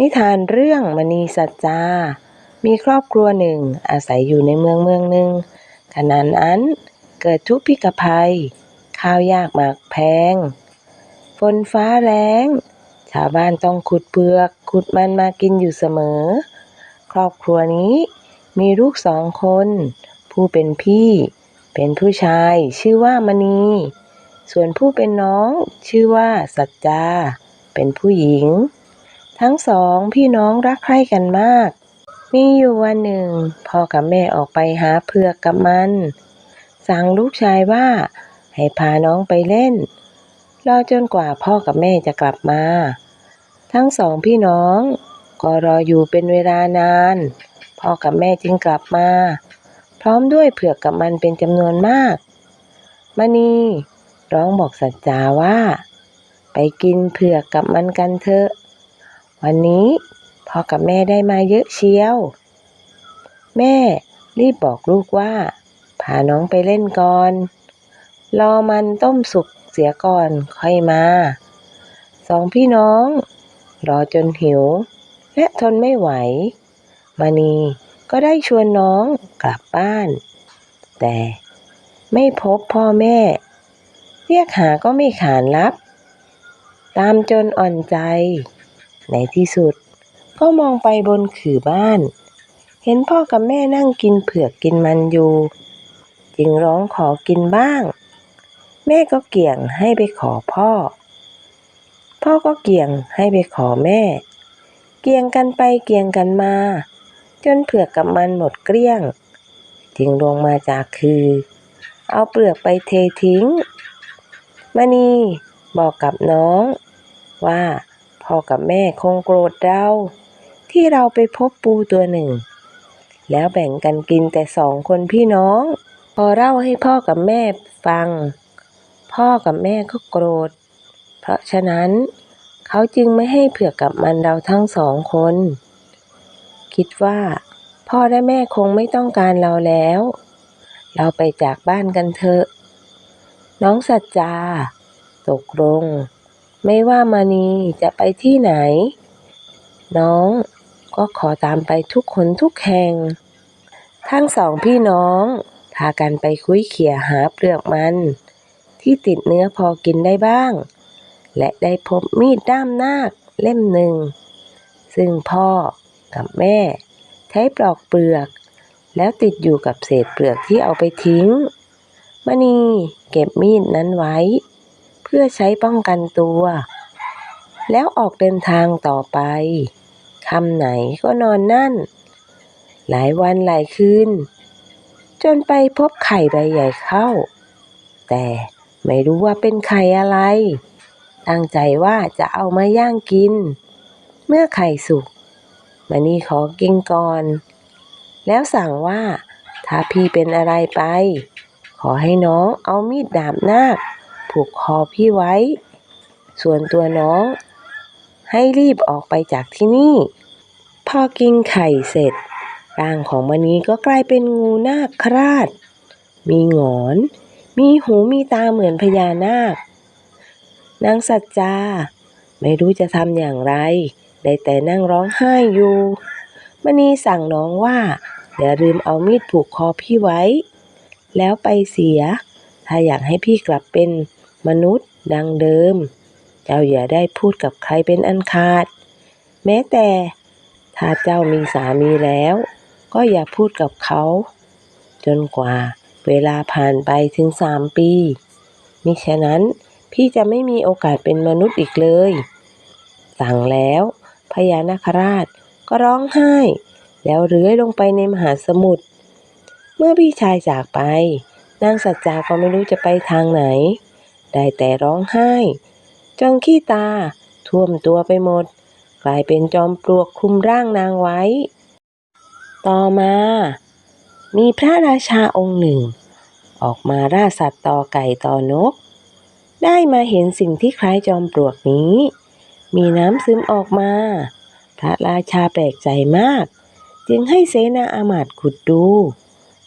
นิทานเรื่องมณีสัจจา มีครอบครัวหนึ่งอาศัยอยู่ในเมืองเมืองหนึ่งขณะนั้นเกิดทุกพิกภัย ข้าวยากหมากแพง ฝนฟ้าแรง ชาวบ้านต้องขุดเปลือกขุดมันมากินอยู่เสมอ ครอบครัวนี้มีลูกสองคน ผู้เป็นพี่ เป็นผู้ชายชื่อว่ามณี ส่วนผู้เป็นน้องชื่อว่าสัจจา เป็นผู้หญิง ทั้งสองพี่น้องรักใคร่กันมาก มีอยู่วันหนึ่งพ่อกับแม่ออกไปหาเผือกกับมัน สั่งลูกชายว่าให้พาน้องไปเล่น รอจนกว่าพ่อกับแม่จะกลับมา ทั้งสองพี่น้องก็รออยู่เป็นเวลานาน พ่อกับแม่จึงกลับมา พร้อมด้วยเผือกกับมันเป็นจำนวนมากมณีร้องบอกสัจจาว่า ไปกินเผือกกับมันกันเถอะ วันนี้พ่อกับแม่ได้มาเยอะเชียว แม่รีบบอกลูกว่า พาน้องไปเล่นก่อน รอมันต้มสุกเสียก่อนค่อยมา สองพี่น้อง รอจนหิว และทนไม่ไหวมณีก็ได้ชวนน้องกลับบ้าน แต่ไม่พบพ่อแม่ เรียกหาก็ไม่ขานรับ ตามจนอ่อนใจ ในที่สุดก็มองไปบนขื่อบ้าน เห็นพ่อกับแม่นั่งกินเผือกกินมันอยู่ จึงร้องขอกินบ้าง แม่ก็เกี่ยงให้ไปขอพ่อ พ่อก็เกี่ยงให้ไปขอแม่ เกี่ยงกันไปเกี่ยงกันมา จนเผือกกับมันหมดเกลี้ยง จึงลงมาจากคือ เอาเปลือกไปเททิ้งมณีบอกกับน้องว่า พ่อกับแม่คงโกรธเราที่เราไปพบปูตัวหนึ่ง แล้วแบ่งกันกินแต่สองคนพี่น้อง พอเล่าให้พ่อกับแม่ฟัง พ่อกับแม่ก็โกรธ เพราะฉะนั้น เขาจึงไม่ให้เผือกกับมันเราทั้งสองคน คิดว่า พ่อและแม่คงไม่ต้องการเราแล้ว เราไปจากบ้านกันเถอะ น้องสัจจา ตกลง ไม่ว่ามานีจะไปที่ไหน น้องก็ขอตามไปทุกคนทุกแห่ง ทั้งสองพี่น้องพากันไปคุยเขี่ยหาเปลือกมัน ที่ติดเนื้อพอกินได้บ้าง และได้พบมีดด้ามนาคเล่มหนึ่ง ซึ่งพ่อกับแม่ ใช้ปลอกเปลือก แล้วติดอยู่กับเศษเปลือกที่เอาไปทิ้งมณีเก็บมีดนั้นไว้ พื่อใช้ป้องกันตัว แล้วออกเดินทางต่อไปคำไหนก็นอนนั่น หลายวันหลายคืน จนไปพบไข่ใบใหญ่เข้า แต่ไม่รู้ว่าเป็นไข่อะไร ตั้งใจว่าจะเอามาย่างกิน เมื่อไข่สุกมานี่ขอกินก่อน แล้วสั่งว่าถ้าพี่เป็นอะไรไป ขอให้น้องเอามีดดาบนาค ผูกคอพี่ไว้ ส่วนตัวน้อง ให้รีบออกไปจากที่นี่ พอกินไข่เสร็จร่างของมณีก็กลายเป็นงูนาคคราด มีหงอน มีหูมีตาเหมือนพญานาค นางสัจจา ไม่รู้จะทำอย่างไร ได้แต่นั่งร้องไห้อยู่มณีสั่งน้องว่าอย่าลืมเอามีดผูกคอพี่ไว้ แล้วไปเสีย ถ้าอยากให้พี่กลับเป็น มนุษย์ดังเดิม เจ้าอย่าได้พูดกับใครเป็นอันขาด แม้แต่ถ้าเจ้ามีสามีแล้ว ก็อย่าพูดกับเขา จนกว่าเวลาผ่านไปถึงสามปีมิฉะนั้นพี่จะไม่มีโอกาสเป็นมนุษย์อีกเลย สั่งแล้วพญานาคราชก็ร้องไห้ แล้วเลื้อยลงไปในมหาสมุทรเมื่อพี่ชายจากไปนางสัจจาก็ไม่รู้จะไปทางไหน ได้แต่ร้องไห้จนขี้ตา ท่วมตัวไปหมด กลายเป็นจอมปลวกคลุมร่างนางไว้ ต่อมา มีพระราชาองค์หนึ่ง ออกมาล่าสัตว์ต่อไก่ต่อนก ได้มาเห็นสิ่งที่คล้ายจอมปลวกนี้ มีน้ำซึมออกมา พระราชาแปลกใจมาก จึงให้เสนาอามาตย์ขุดดู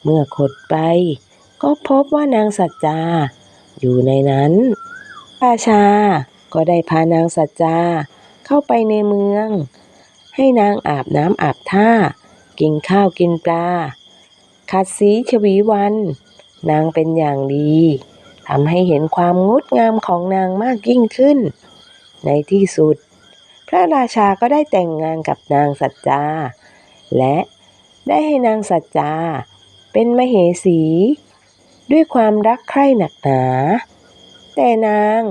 เมื่อขุดไปก็พบว่านางสัจจา อยู่ในนั้นราชาก็ได้พานางสัจจาเข้าไปในเมือง ให้นางอาบน้ำอาบท่า กินข้าวกินปลาขัดสีชวีวัน นางเป็นอย่างดีทำให้เห็นความงดงามของนางมากยิ่งขึ้น ในที่สุด พระราชาก็ได้แต่งงานกับนางสัจจา และได้ให้นางสัจจา เป็นมเหสี ด้วยความรักใคร่หนักหนา แต่นาง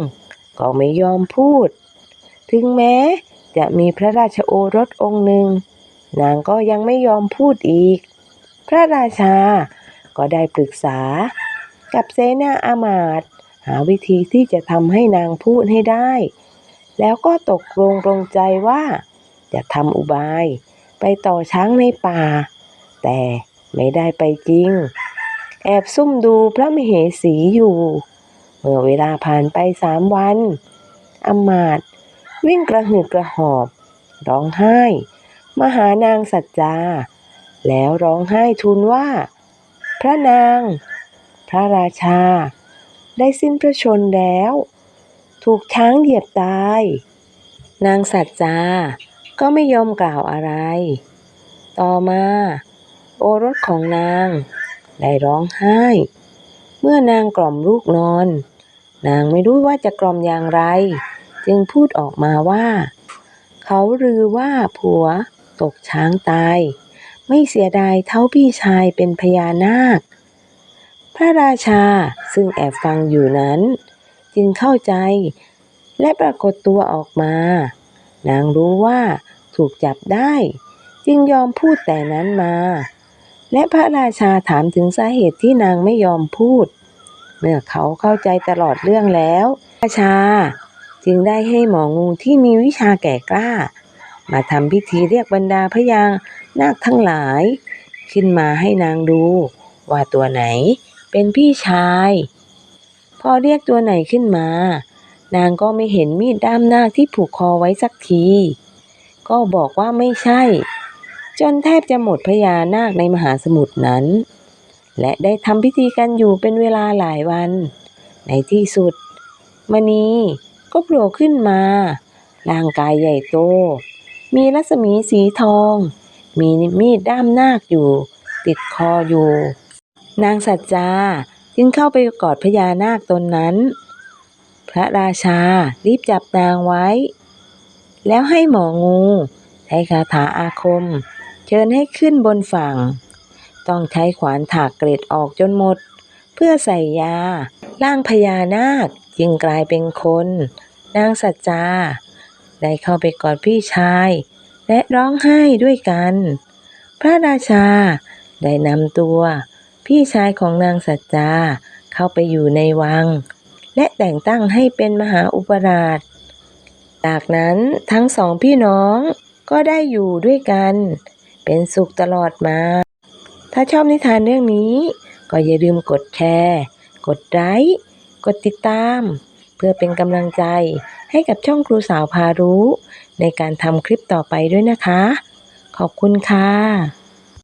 ก็ไม่ยอมพูด ถึงแม้จะมีพระราชโอรสองค์หนึ่ง นางก็ยังไม่ยอมพูดอีก พระราชาก็ได้ปรึกษากับเสนาอามาตหาวิธีที่จะทำให้นางพูดให้ได้ แล้วก็ตกลงปรงใจว่า จะทำอุบายไปต่อช้างในป่า แต่ไม่ได้ไปจริง แอบซุ่มดูพระมเหสีอยู่ เมื่อเวลาผ่านไปสามวันอมาตวิ่งกระหืดกระหอบ ร้องไห้ มาหานางสัจจา แล้วร้องไห้ทูลว่า พระนาง พระราชา ได้สิ้นพระชนแล้ว ถูกช้างเหยียบตาย นางสัจจาก็ไม่ยอมกล่าวอะไร ต่อมา โอรสของนาง ได้ร้องไห้ เมื่อนางกล่อมลูกนอน นางไม่รู้ว่าจะกล่อมอย่างไร จึงพูดออกมาว่า เขาลือว่าผัวตกช้างตาย ไม่เสียดายเท่าพี่ชายเป็นพญานาค พระราชาซึ่งแอบฟังอยู่นั้น จึงเข้าใจและปรากฏตัวออกมา นางรู้ว่าถูกจับได้ จึงยอมพูดแต่นั้นมา และพระราชาถามถึงสาเหตุที่นางไม่ยอมพูด เมื่อเขาเข้าใจตลอดเรื่องแล้ว ราชาจึงได้ให้หมองูที่มีวิชาแก่กล้า มาทำพิธีเรียกบรรดาพญานาคทั้งหลาย ขึ้นมาให้นางดู ว่าตัวไหนเป็นพี่ชาย พอเรียกตัวไหนขึ้นมา นางก็ไม่เห็นมีดด้ามนาคที่ผูกคอไว้สักที ก็บอกว่าไม่ใช่ จนแทบจะหมดพญานาคในมหาสมุทรนั้น และได้ทำพิธีกันอยู่เป็นเวลาหลายวัน ในที่สุดมณีก็โผล่ขึ้นมา ร่างกายใหญ่โต มีรัศมีสีทอง มีมีดด้ามนาคอยู่ ติดคออยู่ นางสัจจาจึงเข้าไปกอดพญานาคตนนั้น พระราชารีบจับนางไว้ แล้วให้หมองูใช้คาถาอาคม เชิญให้ขึ้นบนฝั่ง ต้องใช้ขวานถากเกล็ดออกจนหมด เพื่อใส่ยา ร่างพญานาคจึงกลายเป็นคน นางสัจจา ได้เข้าไปกอดพี่ชาย และร้องไห้ด้วยกัน พระราชาได้นำตัว พี่ชายของนางสัจจาเข้าไปอยู่ในวัง และแต่งตั้งให้เป็นมหาอุปราช จากนั้นทั้งสองพี่น้องก็ได้อยู่ด้วยกัน เป็นสุขตลอดมา ถ้าชอบนิทานเรื่องนี้ ก็อย่าลืมกดแชร์ กดไลค์กดติดตาม เพื่อเป็นกำลังใจให้กับช่องครูสาวพารู้ ในการทำคลิปต่อไปด้วยนะคะ ขอบคุณค่ะ